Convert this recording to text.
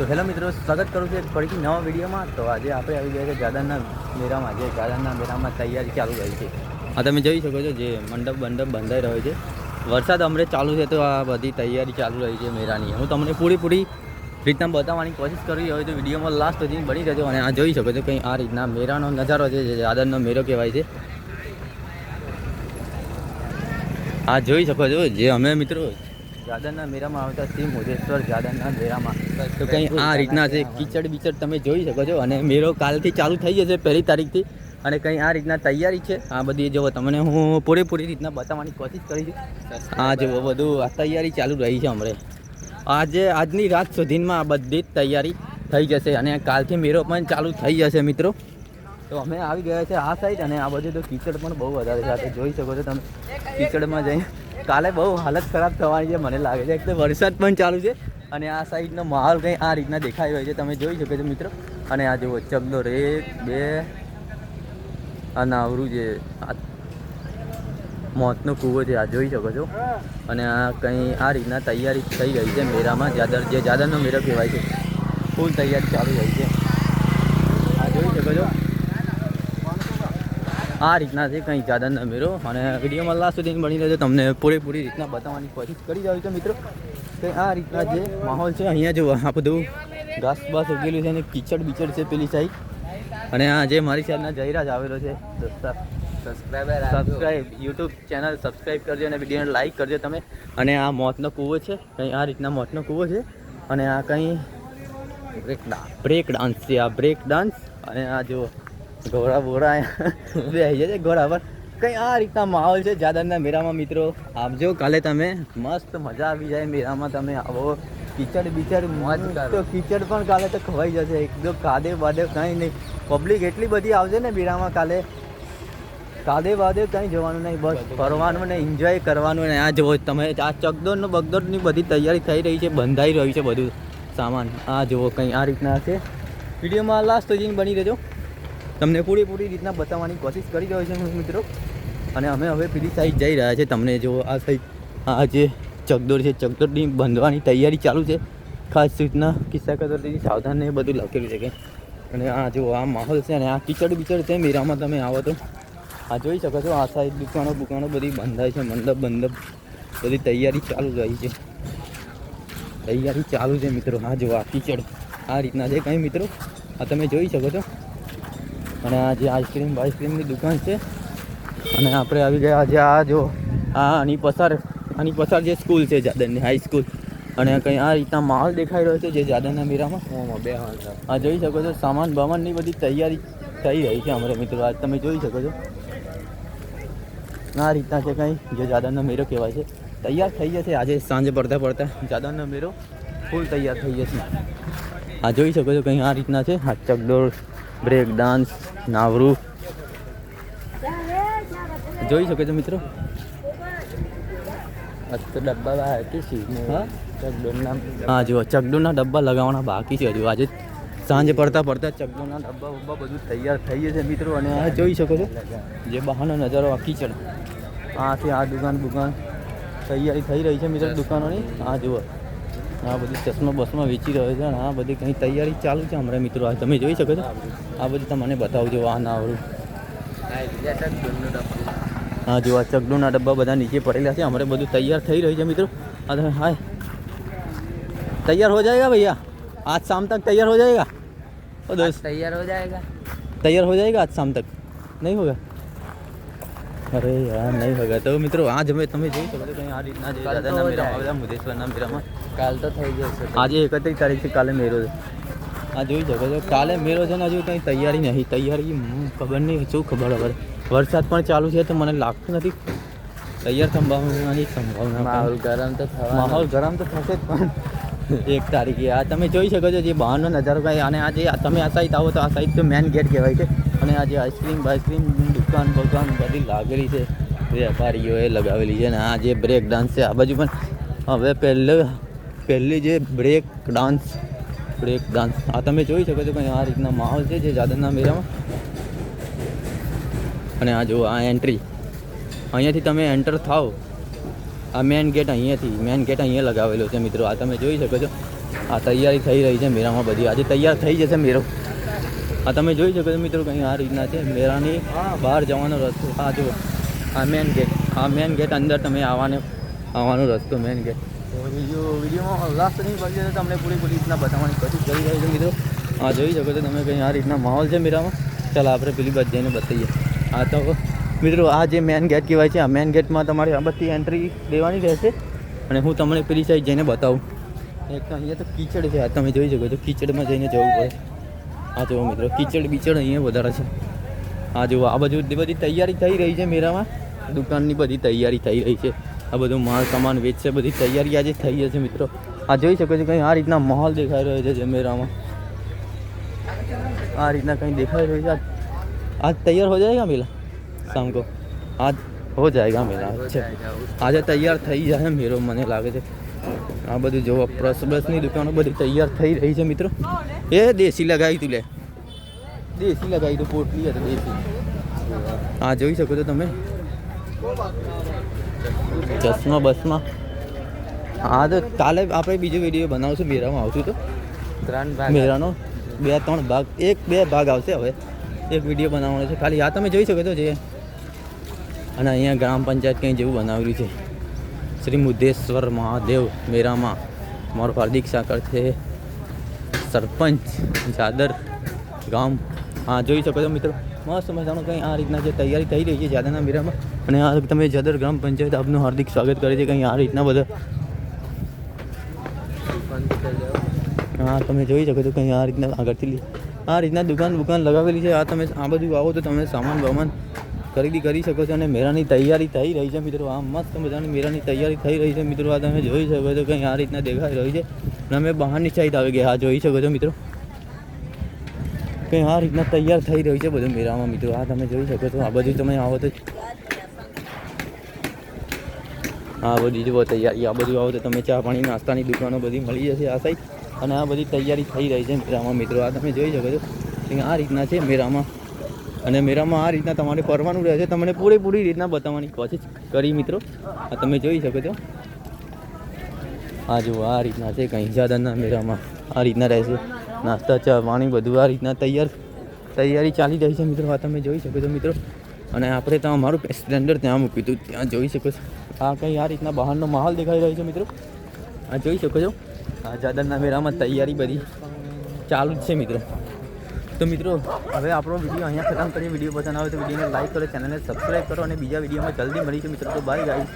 તો હેલો મિત્રો, સ્વાગત કરું છું ફરીથી નવા વિડીયોમાં. તો આજે આપણે આવી ગયા છે ગાર્ડનના મેળામાં. જે જાદરના મેળામાં તૈયારી ચાલુ રહી છે. આ તમે જોઈ શકો છો જે મંડપ મંડપ બંધાઈ રહ્યો છે. વરસાદ અમરે ચાલુ છે તો આ બધી તૈયારી ચાલુ રહી છે મેળાની. હું તમને પૂરી રીતના બતાવવાની કોશિશ કરી રહ્યો તો વિડીયોમાં લાસ્ટ સુધી બની જજો અને આ જોઈ શકો છો કંઈ આ રીતના મેળાનો નજારો છે, જે ગાર્ડનનો મેળો કહેવાય છે. આ જોઈ શકો છો જે અમે મિત્રો ગાર્ડનના મેળામાં આવતા શ્રી મોદેશ્વર જાદરના મેળામાં. તો કંઈ આ રીતના છે કીચડ બીચડ તમે જોઈ શકો છો અને મેળો કાલથી ચાલુ થઈ જશે પહેલી તારીખથી. અને કંઈ આ રીતના તૈયારી છે? આ બધી જો તમને હું પૂરેપૂરી રીતના બતાવવાની કોશિશ કરી છે આ જો બધું આ તૈયારી ચાલુ રહી છે હમણે. આજે આજની રાત સુધીમાં આ બધી જ તૈયારી થઈ જશે અને કાલથી મેળો પણ ચાલુ થઈ જશે મિત્રો. તો અમે આવી ગયા છે આ સાઈડ અને આ બધું તો કીચડ પણ બહુ વધારે છે. જોઈ શકો છો તમે. કીચડમાં જઈ કાલે બહુ હાલત ખરાબ થવાની છે, મને લાગે છે. એક તો વરસાદ પણ ચાલુ છે અને આ સાઈડનો માહોલ કંઈ આ રીતના દેખાઈ રહ્યો છે. તમે જોઈ શકો છો મિત્રો. અને આ જુઓ ચબલો રેત બે, અને આવરું જે મોતનો કૂવો છે, આ જોઈ શકો છો. અને આ કંઈ આ રીતના તૈયારી થઈ ગઈ છે મેળામાં. જાદર જે જાદરનો મેળો કહેવાય છે, ફૂલ તૈયારી ચાલુ રહી છે. આ જોઈ શકો છો. આ રીતના છે કંઈ ન મેળો. અને વિડીયોમાં લાસ્ટ સુધી બની રહેજો તમને પૂરેપૂરી રીતના બતાવવાની કોશિશ કરી જાઉં છું મિત્રો. કે આ રીતના જે માહોલ છે અહીંયા જો આ બધું ઘાસ બાસ ઉગેલું છે અને કીચડ બીચડ છે પેલી સાઈડ અને આ જે મારી સાઈડના જયરાજ આવેલો છે દોસ્તા subscriber subscribe YouTube channel subscribe કરજો અને વિડીયોને લાઈક કરજો તમે. અને આ મોતનો કૂવો છે કંઈ આ રીતના મોતનો કૂવો છે. અને આ કંઈ બ્રેક ડાન્સ બ્રેક ડાન્સ છે આ બ્રેક ડાન્સ અને આ જો ઘોડા બોડા બે આવી જાય છે ઘોડા પર. કંઈ આ રીતના માહોલ છે જાદરના મેળામાં મિત્રો. આવજો કાલે તમે મસ્ત મજા આવી જાય મેળામાં તમે આવો. કિચડ બિચડ મોજ કિચડ તો કીચડ પણ કાલે તો ખવાઈ જશે. એકદમ કાદે બાદે કંઈ નહીં. પબ્લિક એટલી બધી આવશે ને મેળામાં કાલે. કાદે બાદે કંઈ જવાનું નહીં બસ ફરવાનું ને એન્જોય કરવાનું ને આ જુઓ તમે આ ચકદોડ ને બગદોડની બધી તૈયારી થઈ રહી છે બંધાઈ રહ્યું છે બધું સામાન. આ જુઓ કંઈ આ રીતના છે. વિડીયોમાં લાસ્ટ સુધી બની રહેજો. તમને પૂરેપૂરી રીતના બતાવવાની કોશિશ કરી રહ્યો છે મિત્રો. અને અમે હવે પેલી સાઈડ જઈ રહ્યા છે. તમને જો આ સાઈડ આ જે ચકદોડ છે ચકદોડની બંધવાની તૈયારી ચાલુ છે. ખાસ સૂચના કિસ્સા કદરથી સાવધાન ને એ બધું લખેલું છે કે અને આ જો આ માહોલ છે અને આ કિચડ બિચડ છે મેરામાં તમે આવો તો. આ જોઈ શકો છો, આ સાઈડ દુકાનો બુકાનો બધી બંધાય છે, મંડપ બંડપ બધી તૈયારી ચાલુ રહી છે. તૈયારી ચાલુ છે, મિત્રો. હા જો આ કિચડ, આ રીતના છે કંઈ, મિત્રો? આ તમે જોઈ શકો છો. અને આ જે આઈસ્ક્રીમ આઈસ્ક્રીમની દુકાન છે. અને આપણે આવી ગયા આજે આ જો આ આની પસાર આની પસાર જે સ્કૂલ છે જાદરની હાઈસ્કૂલ અને કંઈ આ રીતના માહોલ દેખાઈ રહ્યો છે જે જાદરના મીરામાં. બે આ જોઈ શકો છો સામાન બામાનની બધી તૈયારી થઈ રહી છે અમારા મિત્રો. આજ તમે જોઈ શકો છો. આ રીતના છે કંઈ જે જાદનનો મેળો કહેવાય છે. તૈયાર થઈ જશે. આજે સાંજે પડતા પડતા જાદવનો મેળો ફૂલ તૈયાર થઈ જશે. આ જોઈ શકો છો કંઈ આ રીતના છે. આ ચકડોળ બ્રેક ડાન્સ નાવરું જોઈ શકો છો મિત્રો? હા? જુઓ ચકડોના ડબ્બા લગાવવાના બાકી છે હજુ. આજે સાંજે પડતા પડતા ચકડોના ડબ્બા ઉબ્બા બધું તૈયાર થઈ જશે મિત્રો અને આ જોઈ શકો છો. જે બહારનો નજારો આ કિચડ આથી આ દુકાન દુકાન તૈયારી થઈ રહી છે મિત્રો દુકાનોની. આ જુઓ. આ બધી ચશ્મા બસમાં વેચી રહ્યો છે અને આ બધી કંઈ તૈયારી ચાલુ છે અમારા મિત્રો આ તમે જોઈ શકો છો આ બધું તમને બતાવજો આ નાવરું હા જો આ ચકડોના ડબ્બા બધા નીચે પડેલા છે અમારે બધું તૈયાર થઈ રહ્યું છે મિત્રો આ તમે હાય तैयार हो जाएगा भैया आज शाम तक तैयार हो जाएगा ओ दोस्त તૈયાર હો જાયગા तैयार हो जाएगा आज शाम तक नहीं होगा અરે યાર નહીં ભગા તો મિત્રો આ જમે તમે જોઈ શકો કંઈ આ રીતના જે દાદાના કાલ તો થઈ જશે આજે એકત્રીસ તારીખ છે કાલે મેળો આ જોઈ શકો છો કાલે મેળો છે ને હજુ કંઈ તૈયારી નથી તૈયારી ખબર નહીં શું ખબર ખબર વરસાદ પણ ચાલુ છે તો મને લાગતું નથી. તૈયાર સંભાવનાની સંભાવના માહોલ ગરમ તો થવા માહોલ ગરમ તો થશે જ પણ. એક તારીખે આ તમે જોઈ શકો છો જે બહારનો નજારો કાંઈ અને આજે તમે આ સાઈડ આવો તો આ સાઈડ તો મેન ગેટ કહેવાય છે. અને આજે આઈસ્ક્રીમ આઈસ્ક્રીમ દુકાન બુકાન બધી લાગેલી છે. વેપારીઓએ લગાવેલી છે અને આ જે બ્રેક ડાન્સ છે, આ બાજુ પણ હવે પહેલે, પહેલી જે બ્રેક ડાન્સ બ્રેક ડાન્સ આ તમે જોઈ શકો છો કંઈ આ રીતના માહોલ છે જે જાદરના મેળામાં. અને આ જુઓ, આ એન્ટ્રી અહીંયાથી તમે એન્ટર થાવ આ મેન ગેટ અહીંયાથી મેન ગેટ અહીંયા લગાવેલો છે મિત્રો. આ તમે જોઈ શકો છો. આ તૈયારી થઈ રહી છે મેળામાં બધી. આજે તૈયાર થઈ જશે મેળો. આ તમે જોઈ શકો છો મિત્રો કંઈ આ રીતના છે. મેળાની બહાર જવાનો રસ્તો. આ જો આ મેન ગેટ આ મેન ગેટ અંદર તમે આવવાનો આવવાનો રસ્તો મેન ગેટ વીડિયો વિડીયોમાં લાસ્ટ નહીં પડશે તો તમને પૂરી પૂરી રીતના બતાવવાની કોશિશ કરી રહ્યો છું મિત્રો. આ જોઈ શકો છો તમે કંઈ આ રીતના માહોલ છે મેળામાં ચાલો આપણે પેલી બધ જઈને બતાવીએ. આ તો મિત્રો આ જે મેન ગેટ કહેવાય છે આ મેન ગેટમાં તમારે આ બધી એન્ટ્રી લેવાની રહેશે. અને હું તમને પેલી સાઈડ જઈને બતાવું. એક અહીંયા તો કીચડ છે. આ તમે જોઈ શકો છો કીચડમાં જઈને જવું પડે. આ જુઓ મિત્રો, કિચડ બિચડ અહીંયા વધારે છે. આ જુઓ, આ બધું બધી તૈયારી થઈ રહી છે મેરામાં દુકાનની બધી તૈયારી થઈ રહી છે. આ બધું માલ, સામાન વેચશે, બધી તૈયારી આજે થઈ છે મિત્રો. આ જોઈ શકો છો કંઈ આ રીતના માહોલ દેખાઈ રહ્યો છે જમેરામાં આ રીતના કંઈ દેખાઈ રહ્યું છે? આજ તૈયાર હો જાયગા પેલા શામ કો. આજ हो जाएगा मेरा। अच्छा। आज तैयार थी जाए मेरे मन लगे आ बद जो प्रस ब्रस दुकाने बड़ी तैयार थी रही है मित्रों। ए देसी लगाई तू ले। देसी लगाई तू पोटली है तो देसी। हाँ जी सको तो ते चश्मा बस में हाँ तो काले आप बीजे वीडियो बनाव मेरा में आशु तो। मेरा बे तौ भाग एक बे भाग आ एक वीडियो बनावा खाली आ तब जी सको तो जी અને અહીંયા ગ્રામ પંચાયત કંઈ જેવું બનાવેલું છે? શ્રી મુદ્દેશ્વર મહાદેવ મેરામાં મારો હાર્દિક સાકર છે. સરપંચ જાદર ગામ. હા, જોઈ શકો છો મિત્રો. મસ્ત મજાનું કંઈ આ રીતના જે તૈયારી થઈ રહી છે જાદરના મેરામાં. અને આ તમે જાદર ગ્રામ પંચાયત આપનું હાર્દિક સ્વાગત કરે છે કંઈ આ રીતના બધા. હા, તમે જોઈ શકો છો કંઈ આ રીતના આગળથી. આ રીતના દુકાન દુકાન લગાવેલી છે. આ તમે આ બધું આવો તો તમે સામાન બામાન ખરીદી કરી શકો છો અને મેળાની તૈયારી થઈ રહી છે મિત્રો. આ મસ્ત મજાની મેળાની તૈયારી થઈ રહી છે મિત્રો. આ તમે જોઈ શકો છો કંઈ આ રીતના દેખાઈ રહ્યું છે. અને અમે બહારની સાઈડ આવી ગયા. આ જોઈ શકો છો મિત્રો. કંઈ આ રીતના તૈયાર થઈ રહ્યું છે બધું મેળામાં મિત્રો. આ તમે જોઈ શકો છો. આ બધું તમે આવો તો આ બધી જુઓ તૈયારી. આ બધું આવો તો તમે ચા પાણી, નાસ્તાની દુકાનો બધી મળી જશે આ સાઈડ અને આ બધી તૈયારી થઈ રહી છે મેળામાં મિત્રો. આ તમે જોઈ શકો છો આ રીતના છે મેળામાં અને મેળામાં આ રીતના તમારે ફરવાનું રહે છે તમને પૂરેપૂરી રીતના બતાવવાની કોશિશ કરી મિત્રો. આ તમે જોઈ શકો છો. આ જુઓ, આ રીતના છે કંઈ જાદરના મેળામાં આ રીતના રહેશે. નાસ્તા, ચા, પાણી બધું આ રીતના તૈયાર, તૈયારી ચાલી રહી છે મિત્રો. આ તમે જોઈ શકો છો મિત્રો. અને આપણે ત્યાં અમારું સ્પ્લેન્ડર ત્યાં મૂક્યું હતું. ત્યાં જોઈ શકો છો. આ કંઈ આ રીતના બહારનો માહોલ દેખાઈ રહ્યો છે મિત્રો. આ જોઈ શકો છો. આ જાદરના મેળામાં તૈયારી બધી ચાલુ જ છે મિત્રો. તો મિત્રો, હવે આપણો વીડિયો અહીંયા ખતમ કરીએ. વીડિયો પસંદ આવે તો વિડીયોને લાઈક કરો ચેનલને સબસ્ક્રાઈબ કરો અને બીજા વિડીયોમાં જલ્દી મળીશું મિત્રો. તો બાય ગાઈસ